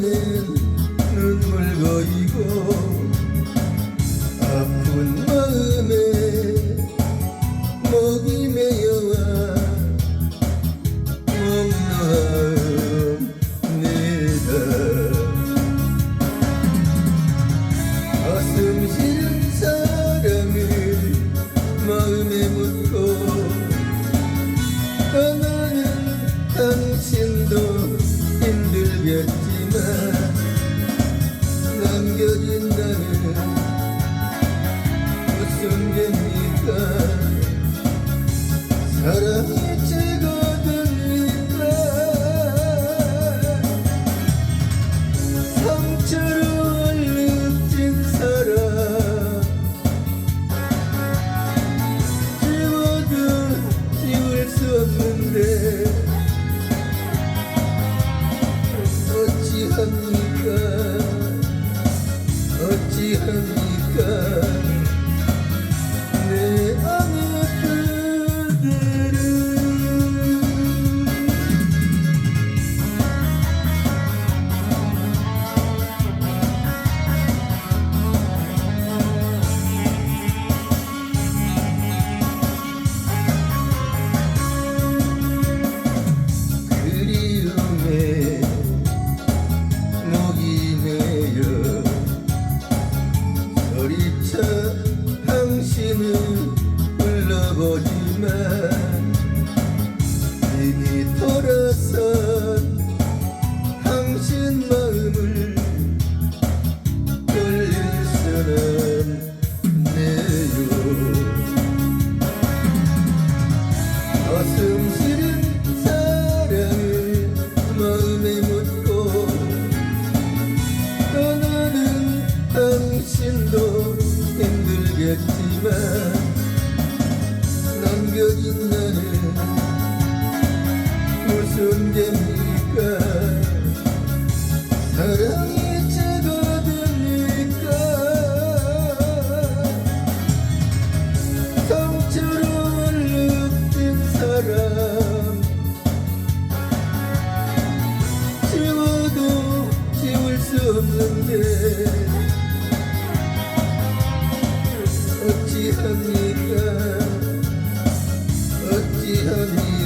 눈물 거이고 아픈 마음에 목이 메여와 목마음내다. 가슴 시린 사랑을 마음에 묻고 떠나는 당신. 남겨진다는 무슨 죄입니까 사랑이 어 불러보지만 이미 돌아선 당신 마음을 돌릴 수는 없네요. 가슴 남겨진 나는 무슨 죄입니까? 사랑이 죄거든니까. 상처로 얼룩진 사람. 지워도 지울 수 없는데. 어찌합니까 어찌합니까